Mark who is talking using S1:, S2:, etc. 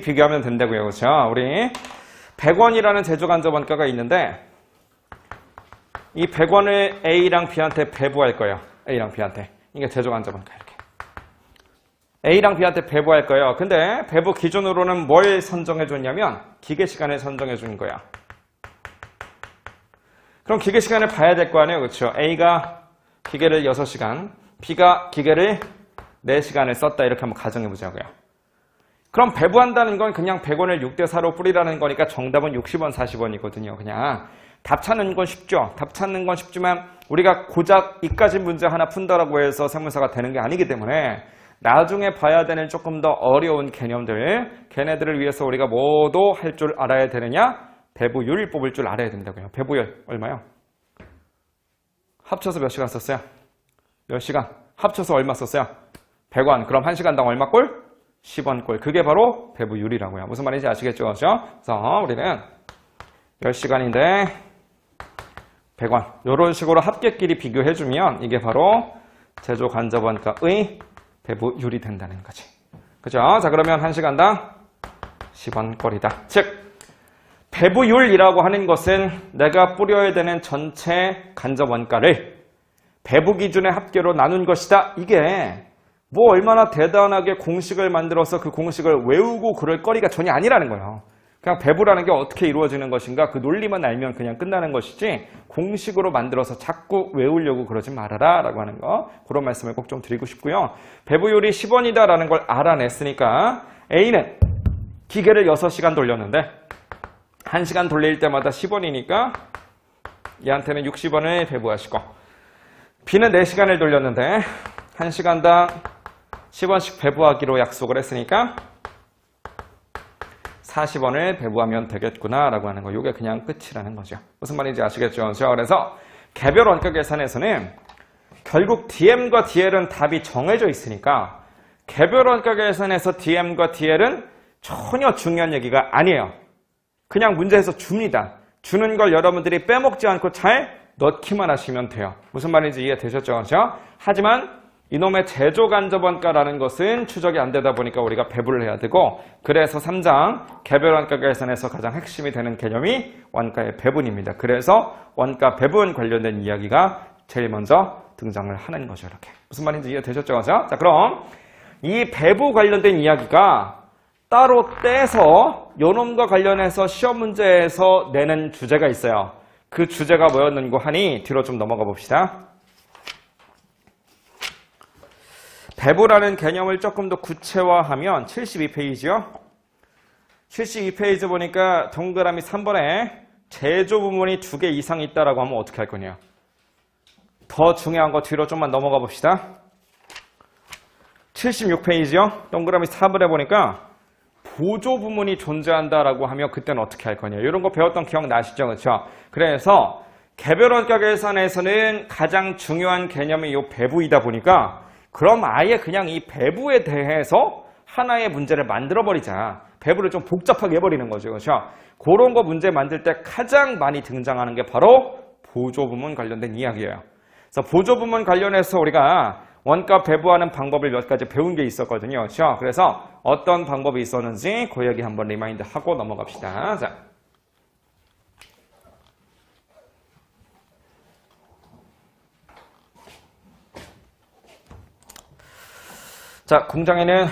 S1: 비교하면 된다고요. 그렇죠? 우리 100원이라는 제조간접 원가가 있는데 이 100원을 A랑 B한테 배부할 거예요. A랑 B한테. 이게 제조간접 원가 이렇게. A랑 B한테 배부할 거예요. 근데 배부 기준으로는 뭘 선정해 줬냐면 기계 시간을 선정해 준 거야. 그럼 기계 시간을 봐야 될 거 아니에요. 그렇죠? A가 기계를 6시간, B가 기계를 4시간을 썼다. 이렇게 한번 가정해 보자고요. 그럼 배부한다는 건 그냥 100원을 6대 4로 뿌리라는 거니까 정답은 60원, 40원이거든요. 그냥 답 찾는 건 쉽죠. 답 찾는 건 쉽지만 우리가 고작 이까지 문제 하나 푼다라고 해서 세무사가 되는 게 아니기 때문에 나중에 봐야 되는 조금 더 어려운 개념들 걔네들을 위해서 우리가 뭐도 할줄 알아야 되느냐? 배부율 뽑을 줄 알아야 된다고요. 배부율 얼마요? 합쳐서 몇 시간 썼어요? 몇 시간? 합쳐서 얼마 썼어요? 100원. 그럼 1시간당 얼마 꼴? 10원 꼴. 그게 바로 배부율이라고요. 무슨 말인지 아시겠죠? 그렇죠? 그래서 우리는 10시간인데 100원. 이런 식으로 합계끼리 비교해주면 이게 바로 제조 간접원가의 배부율이 된다는 거지. 그죠? 자, 그러면 1시간당 10원 꼴이다. 즉, 배부율이라고 하는 것은 내가 뿌려야 되는 전체 간접 원가를 배부 기준의 합계로 나눈 것이다. 이게 뭐 얼마나 대단하게 공식을 만들어서 그 공식을 외우고 그럴 거리가 전혀 아니라는 거예요. 그냥 배부라는 게 어떻게 이루어지는 것인가 그 논리만 알면 그냥 끝나는 것이지 공식으로 만들어서 자꾸 외우려고 그러지 말아라 라고 하는 거 그런 말씀을 꼭 좀 드리고 싶고요. 배부율이 10원이다 라는 걸 알아냈으니까 A는 기계를 6시간 돌렸는데 1시간 돌릴 때마다 10원이니까 얘한테는 60원을 배부하시고 B는 4시간을 돌렸는데 1시간당 10원씩 배부하기로 약속을 했으니까 40원을 배부하면 되겠구나 라고 하는 거 이게 그냥 끝이라는 거죠 무슨 말인지 아시겠죠? 그렇죠? 그래서 개별 원가 계산에서는 결국 DM과 DL은 답이 정해져 있으니까 개별 원가 계산에서 DM과 DL은 전혀 중요한 얘기가 아니에요 그냥 문제에서 줍니다. 주는 걸 여러분들이 빼먹지 않고 잘 넣기만 하시면 돼요. 무슨 말인지 이해되셨죠? 그렇죠? 하지만 이놈의 제조 간접원가라는 것은 추적이 안 되다 보니까 우리가 배분을 해야 되고 그래서 3장 개별 원가 계산에서 가장 핵심이 되는 개념이 원가의 배분입니다. 그래서 원가 배분 관련된 이야기가 제일 먼저 등장을 하는 거죠. 이렇게. 무슨 말인지 이해되셨죠? 그렇죠? 자, 그럼 이 배부 관련된 이야기가 따로 떼서 요놈과 관련해서 시험 문제에서 내는 주제가 있어요. 그 주제가 뭐였는고 하니 뒤로 좀 넘어가 봅시다. 배부라는 개념을 조금 더 구체화하면 72페이지요. 72페이지 보니까 동그라미 3번에 제조 부문이 두 개 이상 있다라고 하면 어떻게 할 거냐. 더 중요한 거 뒤로 좀만 넘어가 봅시다. 76페이지요. 동그라미 4번에 보니까 보조 부문이 존재한다라고 하면 그때는 어떻게 할 거냐. 이런 거 배웠던 기억 나시죠? 그렇죠? 그래서 개별 원가 계산에서는 가장 중요한 개념이 이 배부이다 보니까 그럼 아예 그냥 이 배부에 대해서 하나의 문제를 만들어 버리자. 배부를 좀 복잡하게 해버리는 거죠. 그렇죠? 그런 거 문제 만들 때 가장 많이 등장하는 게 바로 보조 부문 관련된 이야기예요. 그래서 보조 부문 관련해서 우리가 원가 배부하는 방법을 몇 가지 배운 게 있었거든요. 그렇죠? 그래서 어떤 방법이 있었는지 그 얘기 한번 리마인드 하고 넘어갑시다. 자. 자, 공장에는